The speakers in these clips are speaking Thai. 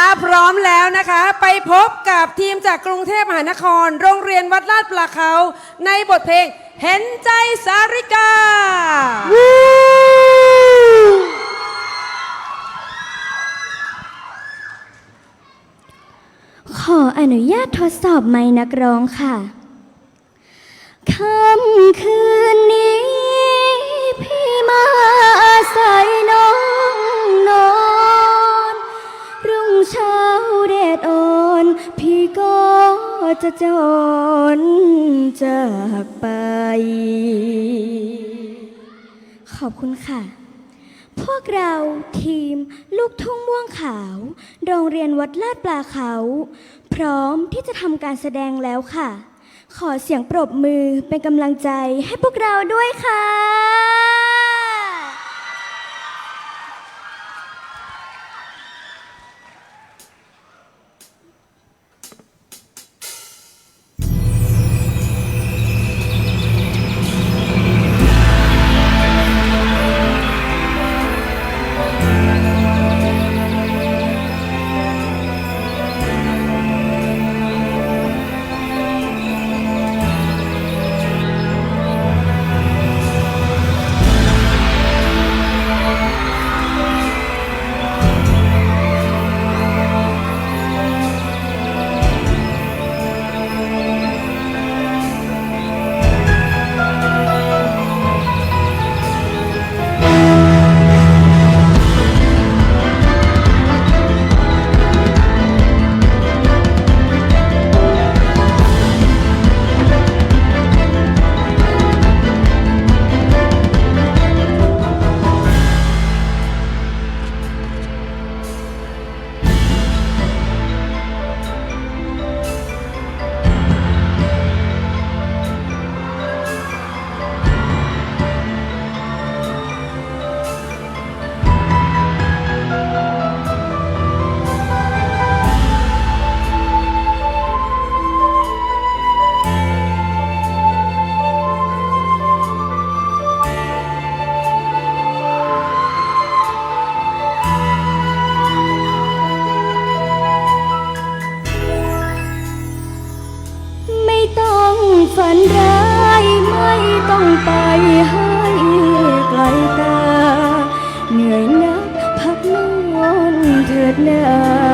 ถ้าพร้อมแล้วนะคะ ไปพบกับทีมจากกรุงเทพมหานคร โรงเรียนวัดลาดปลาเขา ในบทเพลงเห็นใจสาริกา ขออนุญาตทดสอบไม้นักร้องค่ะคำ จะจรจากไป ขอบคุณค่ะ พวกเราทีมลูกทุ่งม่วงขาว โรงเรียนวัดลาดปลาเขา พร้อมที่จะทำการแสดงแล้วค่ะ ขอเสียงปรบมือเป็นกำลังใจให้พวกเราด้วยค่ะ ฝันร้ายไม่ต้องไปให้ไกลตา เหนื่อยนักพักนอนเถิดนา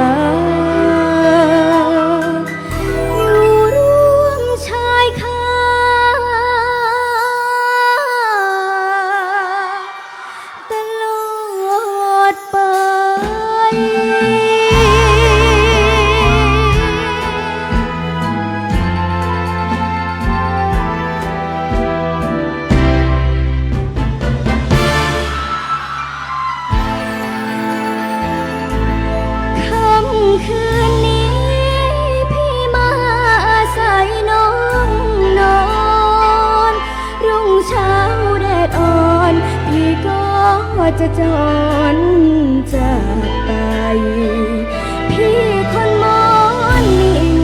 จะจรจากไป พี่คนมอนนิ่ง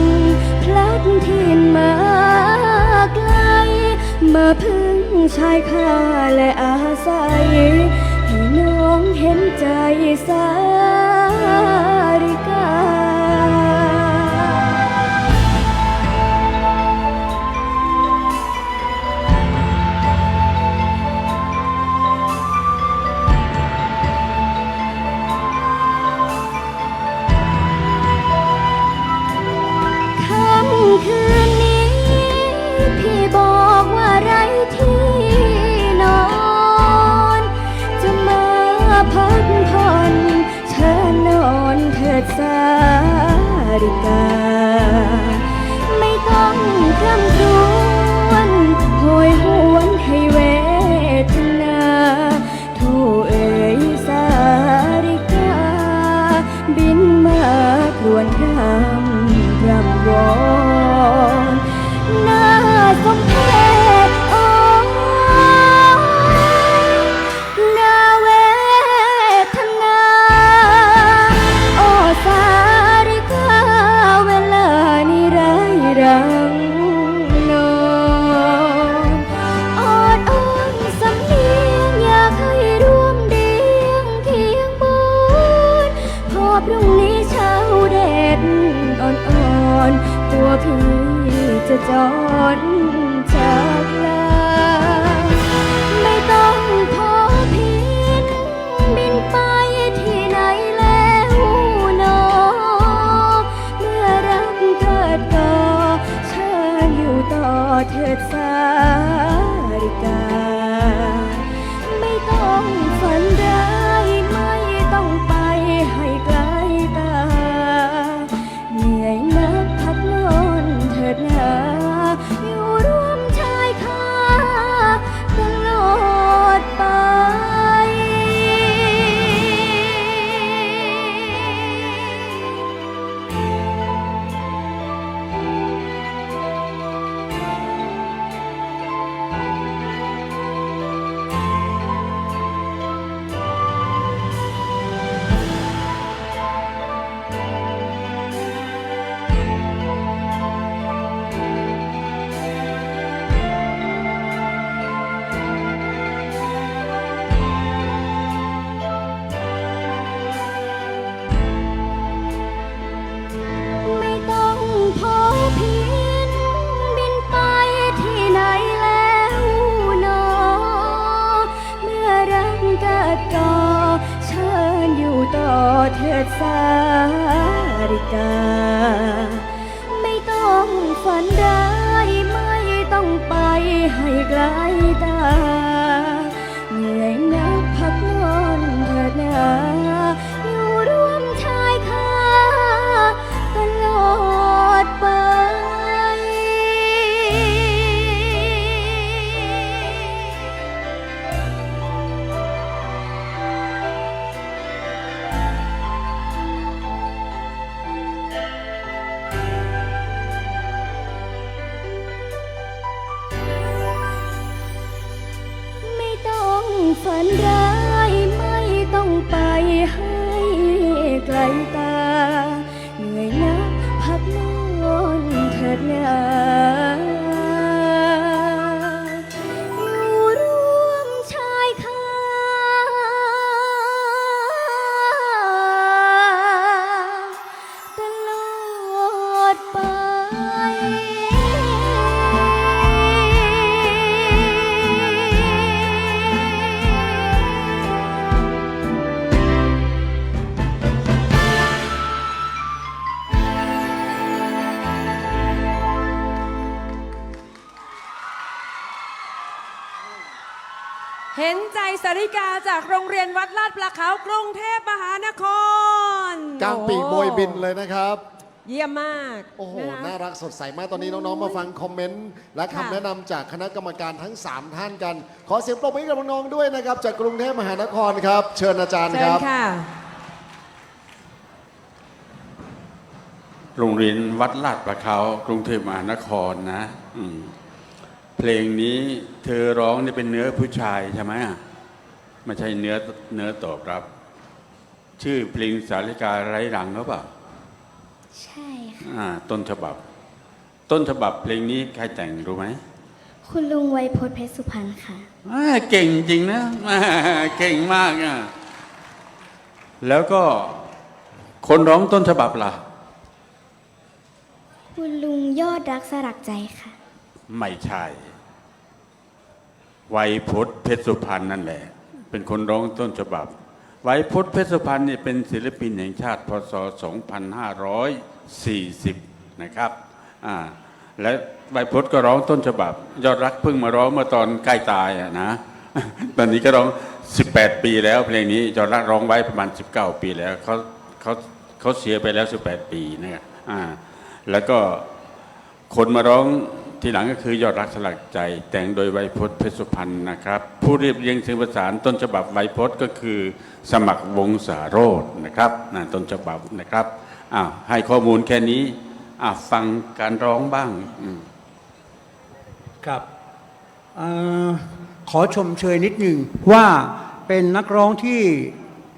พลัดทินมาไกล มาพึ่งชายคาและอาศัยให้น้องเห็นใจสา คืนนี้ พี่บอกว่าไรที่นอน จะมาพักผ่อนเชิญนอนเถิดสาริกา ดสาริกา ไม่ต้องฝันได้ไม่ต้องไปให้ไกลตา เห็นใจสาริกาจากโรงเรียนวัดลาดปลาเขากรุงเทพมหานครกลางปีกโบยบินเลยนะครับ เยี่ยมมากโอ้โห นะคะ น่ารักสดใสมาก ตอนนี้น้อง ๆ มาฟังคอมเมนต์ และค่ะ คำแนะนำจากคณะกรรมการทั้ง 3 ท่านกัน ขอเสียงปรบมือให้กับน้องๆด้วยนะครับ จากกรุงเทพมหานครครับ เชิญอาจารย์เชิคญรับ ค่ะ โรงเรียนวัดลาดประเขากรุงเทพมหานครนะอืม เพลงนี้เธอร้องนี่เป็นเนื้อผู้ชายใช่ไหมอะไม่ใช่เนื้อเนื้อตอบรับ ชื่อเพลงสาริกาไร้รังหรือเปล่าใช่ค่ะอ่าต้นฉบับ ต้นฉบับเพลงนี้ใครแต่งรู้ไหมคุณลุงไวยพจน์เพชรสุพรรณค่ะอ่าเก่งจริงนะอ่าเก่งมากอะแล้วก็คนร้องต้นฉบับล่ะ คุณลุงยอดรักสลักใจค่ะ ไม่ใช่ไวยพจน์เพชรสุพรรณนั่นแหละ เป็นคนร้องต้นฉบับไวยพจน์เพชรสุพรรณนี่เป็นศิลปินแห่งชาติพศ 2540 นะครับอ่าและไวยพจน์ก็ร้องต้นฉบับ ยอดรักเพิ่งมาร้องเมื่อตอนใกล้ตายอะนะตอนนี้ก็ร้อง 18 ปีแล้วเพลงนี้ยอดรักร้องไว้ประมาณ 19 ปีแล้วเขาเขาเขาเสียไปแล้ว 18 ปีนะอ่าแล้วก็คนมาร้อง ทีหลังก็คือยอดรักสลักใจ แต่งโดยไวยพจน์เพชรสุพรรณนะครับ ผู้เรียบเรียงเสียงประสานต้นฉบับไวยพจน์ก็คือ สมัครวงศาโรจน์นะครับนั่นต้นฉบับนะครับอ้าวให้ข้อมูลแค่นี้อะฟังการร้องบ้างครับอขอชมเชยนิดหนึ่งว่าเป็นนักร้องที่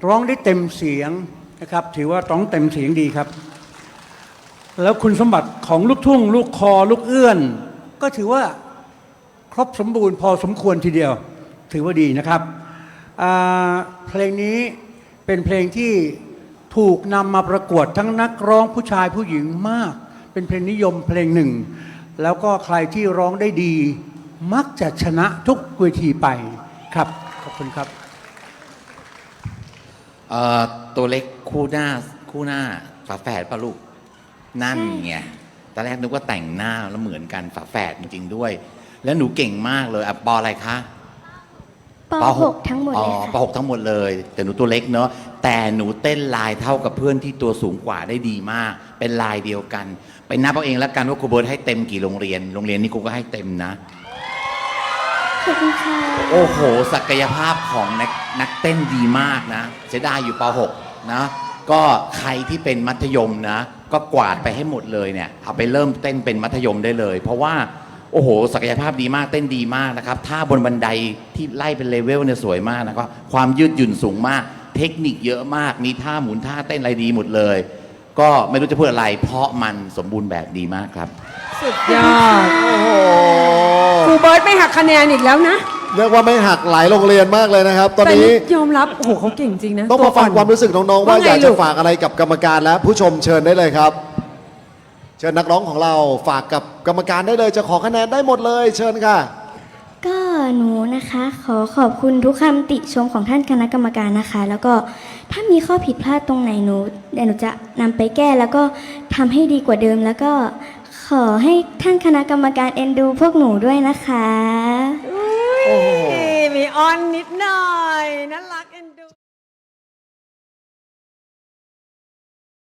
ร้องได้เต็มเสียงนะครับ ถือว่าร้องเต็มเสียงดีครับแล้วคุณสมบัติของลูกทุ่ง ลูกคอ ลูกเอื้อน ก็ถือว่าครบสมบูรณ์พอสมควรทีเดียว ถือว่าดีนะครับ เพลงนี้เป็นเพลงที่ถูกนำมาประกวดทั้งนักร้องผู้ชายผู้หญิงมาก เป็นเพลงนิยมเพลงหนึ่ง แล้วก็ใครที่ร้องได้ดี มักจะชนะทุกเวทีไปครับ ขอบคุณครับตัวเล็กคู่หน้าคู่หน้าฝาแฝดปะลูกนั่นไง ตอนแรกนึกว่าแต่งหน้าแล้วเหมือนกันฝาแฝดจริงๆด้วย แล้วหนูเก่งมากเลยอะปออะไรคะป .6 ทั้งหมดอ๋เลอยป ค่ะหกทั้งหมดเลย แต่หนูตัวเล็กเนาะแต่หนูเต้นลายเท่ากับเพื่อนที่ตัวสูงกว่าได้ดีมาก เป็นลายเดียวกัน ไปนับเอาเองแล้วกันว่าครูเบิร์ตให้เต็มกี่โรงเรียน โรงเรียนนี้ครูก็ให้เต็มนะ ขอบคุณค่ะโอ้โห ศักยภาพของนักนักเต้นดีมากนะเสียดายอยู่ป .6 นะ ก็ใครที่เป็นมัธยมนะ ก็กวาดไปให้หมดเลยเนี่ยเอาไปเริ่มเต้นเป็นมัธยมได้เลย เพราะว่าโอ้โห ศักยภาพดีมากเต้นดีมากนะครับท่าบนบันไดที่ไล่เป็นเลเวลเนี่ยสวยมากนะครับความยืดหยุ่นสูงมาก เทคนิคเยอะมาก มีท่าหมุนท่าเต้นอะไรดีหมดเลย ก็ไม่รู้จะพูดอะไร เพราะมันสมบูรณ์แบบดีมากครับ สุดยอด โอ้โห ครูเบิร์ตไม่หักคะแนนอีกแล้วนะ เรียกว่าไม่หักหลายโรงเรียนมากเลยนะครับ ตอนแต่นี้ยอมรับ โอ้โหเขาเก่งจริงนะต้องมาฟังความรู้สึกน้องๆว่าไงอยากจะลูฝากอะไรกับกรรมการและผู้ชมเชิญได้เลยครับ เชิญนักร้องของเราฝากกับกรรมการได้เลย จะขอคะแนนได้หมดเลย เชิญค่ะ ก็หนูนะคะ ขอขอบคุณทุกคำติชมของท่านคณะกรรมการนะคะ แล้วก็ถ้ามีข้อผิดพลาดตรงไหนหนูเดี๋ยวหนูจะนำไปแก้แล้วก็ทำให้ดีกว่าเดิม แล้วก็ขอให้ท่านคณะกรรมการเอ็นดูพวกหนูด้วยนะคะโอ้โห มีออนนิดหน่อยน่ารัก